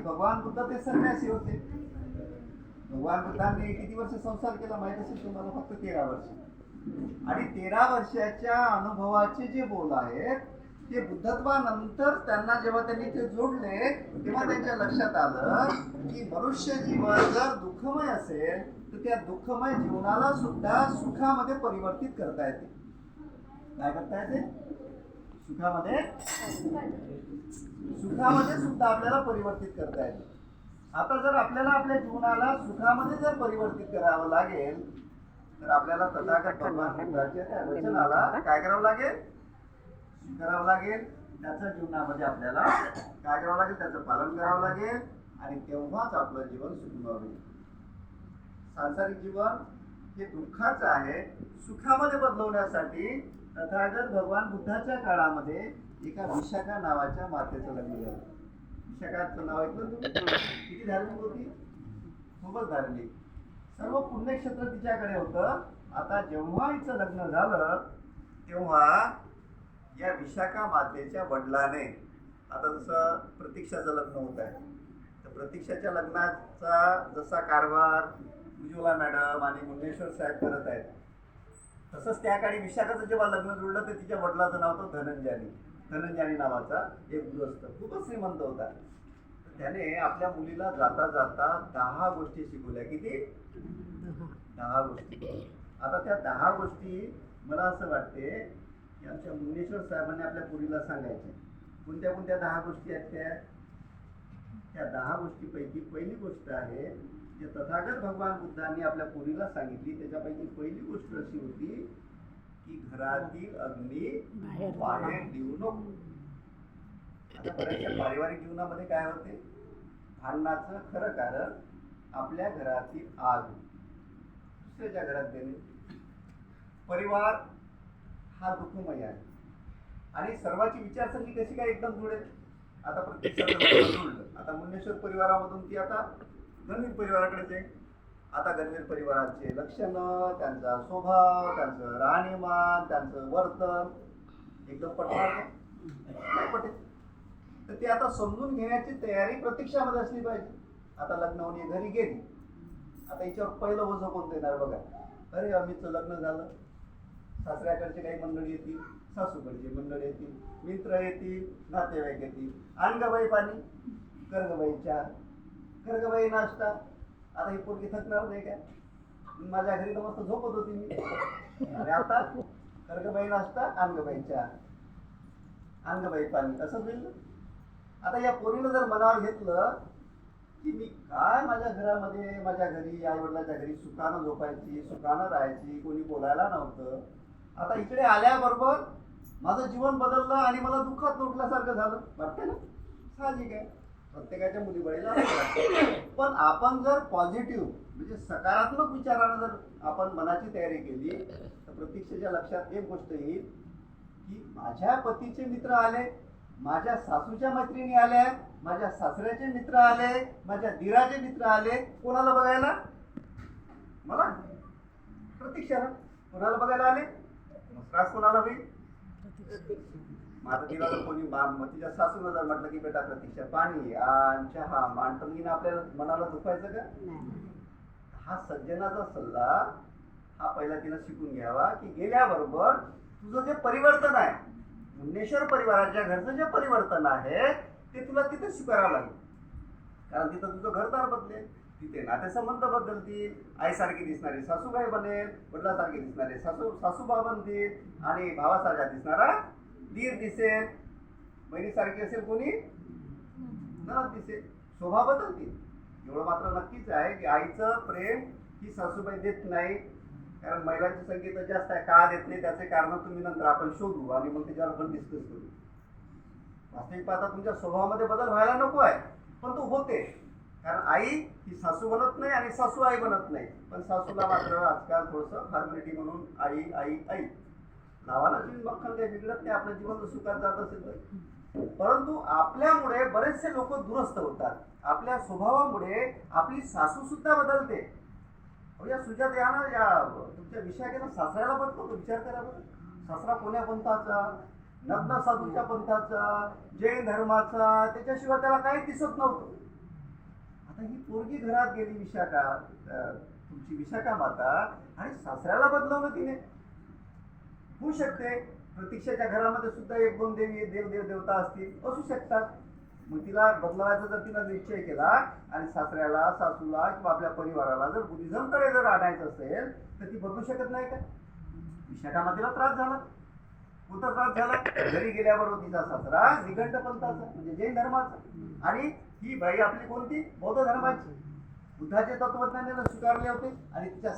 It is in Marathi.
की भगवान बुद्ध ते संन्यासी होते. भगवान बुद्धांनी किती वर्ष संसार केला माहीत असेल तुम्हाला? फक्त तेरा वर्ष. आणि तेरा वर्षाच्या अनुभवाचे जे बोल आहेत ते बुद्धत्वानंतर त्यांना जेव्हा त्यांनी ते जोडले तेव्हा त्यांच्या लक्षात आलं की मनुष्य जीवन जर दुःखमय असेल तर त्या दुःखमय जीवनाला सुद्धा सुखामध्ये परिवर्तित करता येते. काय करता येते? सुखामध्ये? सुखामध्ये सुद्धा आपल्याला परिवर्तित करता येईल आता जर आपल्याला आपल्या जीवनाला सुखामध्ये जर परिवर्तित करावं लागेल तर आपल्याला तथागत भगवान वचनाला काय करावं लागेल? करावं लागेल. त्याचं जीवनामध्ये आपल्याला काय करावं लागेल? त्याचं पालन करावं लागेल. आणि तेव्हाच आपलं जीवन सुखमय होईल. सांसारिक जीवन हे दुःखाचं आहे बदलवण्यासाठी तथागत भगवान बुद्धाच्या काळामध्ये एका विशाखा नावाच्या मातेचं लग्न झालं. विशाखाचं नाव ऐकलं तुम्ही? किती धार्मिक होती? खूपच धार्मिक. सर्व पुण्यक्षेत्र तिच्याकडे होतं. आता जेव्हा हिचं लग्न झालं तेव्हा या विशाखा मातेच्या वडिलाने आता जसं प्रतीक्षाचं लग्न होत आहे तर प्रतीक्षाच्या लग्नाचा जसा कारभार उज्ज्वला मॅडम आणि मुंडेश्वर साहेब करत आहेत तसंच त्या काळी विशाखाचं जेव्हा लग्न जुळलं तर तिच्या वडिलाचं नाव होतं धनंजानी धनंजानी नावाचा एक गृहस्थ. खूपच श्रीमंत होता. त्याने आपल्या मुलीला जाता जाता दहा गोष्टी शिकवल्या. किती? दहा गोष्टी. आता त्या दहा गोष्टी मला असं वाटते की आमच्या मुनेश्वर साहेबांनी आपल्या पुरीला सांगायचे. कोणत्या कोणत्या दहा गोष्टी आहेत त्या? त्या दहा गोष्टीपैकी पहिली गोष्ट आहे जे तथागत भगवान बुद्धांनी आपल्या पुरीला सांगितली त्याच्यापैकी पहिली गोष्ट अशी होती की घरातील अग्नी बाहेर देऊ नको. आता पारिवारिक जीवनामध्ये काय होते? भांडणाचं खरं कारण आपल्या घरातील आग. दुसऱ्याच्या घरात देणे परिवार हा दुःखमय आहे. आणि सर्वांची विचारसरणी कशी काय एकदम जुळेल? आता जुळलं. आता मुंडेश्वर परिवारामधून ती आता गणवीर परिवाराकडे आहे आता गणवीर परिवाराचे लक्षणं त्यांचा स्वभाव त्यांचं राहणीमान त्यांचं वर्तन. एकदम पटणार नाही पटेल तर ते आता समजून घेण्याची तयारी प्रतीक्षामध्ये असली पाहिजे. आता लग्न होऊन घरी गेली. आता हिच्यावर पहिलं ओझं कोणतं येणार बघा. अरे अमितचं लग्न झालं. सासऱ्याकडचे काही मंडळी येतील सासूकडची मंडळी येतील मित्र येतील नातेवाईक येतील. आण पाणी कर चहा कर बाई नाश्ता. आता ही पोरगी थकणार नाही काय माझ्या घरी तर मस्त झोपत होती मी. अरे आता कर बाई नाश्ता अंगबाईच्या अंगबाई पाणी. असं होईल आता या पोरीनं जर मनावर घेतलं की मी काय माझ्या घरामध्ये माझ्या घरी आई वडिलांच्या घरी सुखानं झोपायची सुखानं राहायची कोणी बोलायला नव्हतं. आता इकडे आल्याबरोबर माझं जीवन बदललं आणि मला दुःखात लोटल्यासारखं झालं. वाटते ना? साहजिक आहे. प्रत्येकाच्या मुलीबळीला असं पण आपण जर पॉझिटिव्ह म्हणजे सकारात्मक विचारानं जर आपण मनाची तयारी केली तर प्रतीक्षेच्या लक्षात एक गोष्ट येईल की माझ्या पतीचे मित्र आले माझ्या सासूच्या मैत्रिणी आल्या माझ्या सासऱ्याचे मित्र आले माझ्या दिराचे मित्र आले कोणाला बघायला? मला. प्रतीक्षाला कोणाला बघायला आले? त्रास कोणाला होईल? माझं तिला जर कोणी तिच्या सासूला जर म्हटलं की बेटा प्रतीक्षा पाणी आण चहा मांडणीनं आपल्याला मनाला दुखायचं का? हा सज्जनाचा सल्ला हा पहिला तिला शिकून घ्यावा की गेल्याबरोबर तुझं जे परिवर्तन आहे मुन्नेश्वर परिवाराच्या घरचं जे परिवर्तन आहे ते तुला तिथे स्वीकारावं लागेल. कारण तिथं तुझं घरदार बदलेल. तिथे नातेसंबंध बदलतील. आईसारखी दिसणारी सासूबाई बनेल. वडिलासारखी दिसणारे सासू सासूबा बनतील. आणि भावासारखा दिसणारा दीर दिसेल बहिणीसारखी असेल कोणी? ननद दिसेल शोभा बदलतील एवढं मात्र नक्कीच आहे की आईचं प्रेम ही सासूबाई देत नाही. कारण महिलांची संख्या तर जास्त आहे. का देत नाही? त्याचे कारण तुम्ही नंतर आपण शोधू आणि मग त्याच्यावर आपण डिस्कस करू. वास्तविक पाहता तुमच्या स्वभावामध्ये बदल व्हायला नको आहे. पण तो होते. कारण आई ही सासू बनत नाही आणि सासू आई बनत नाही. पण सासूला मात्र आजकाल थोडंसं फॉर्मॅलिटी म्हणून आई आई आई. नावाला तुम्ही मक्खन काही बिघडत नाही आपलं जीवन सुखात जात असेल तर. परंतु आपल्यामुळे बरेचसे लोक दुरस्त होतात. आपल्या स्वभावामुळे आपली सासू सुद्धा बदलते. या सुजात या ना या तुमच्या विषयाकडे सासऱ्याला बदलतो विचार करा बरं. सासरा कोण्या पंथाचा? नग्न साधूच्या पंथाचा? जैन धर्माचा? त्याच्याशिवाय त्याला काही दिसत नव्हतं. आता ही पोरगी घरात गेली विशाखा तुमची विशाखा माता आणि सासऱ्याला बदलवलं तिने. होऊ शकते. प्रतीक्षाच्या घरामध्ये सुद्धा एक दोन देवी देव देव देवता असतील असू शकतात. मग तिला बदलवायचा जर तिला निश्चय केला आणि सासऱ्याला सासूला किंवा आपल्या परिवाराला जर बुद्धिझमकडे जर आणायचं असेल तर ती बदलू शकत नाही का? विशाखा मातेला त्रास झाला. कोणता त्रास झाला? घरी गेल्यावर तिचा सासरा निघंट पंथाचा म्हणजे जैन धर्माचा. आणि ही बाई आपली कोणती? बौद्ध धर्माची. बुद्धाचे तत्वज्ञानाला स्वीकारले होते आणि तिच्या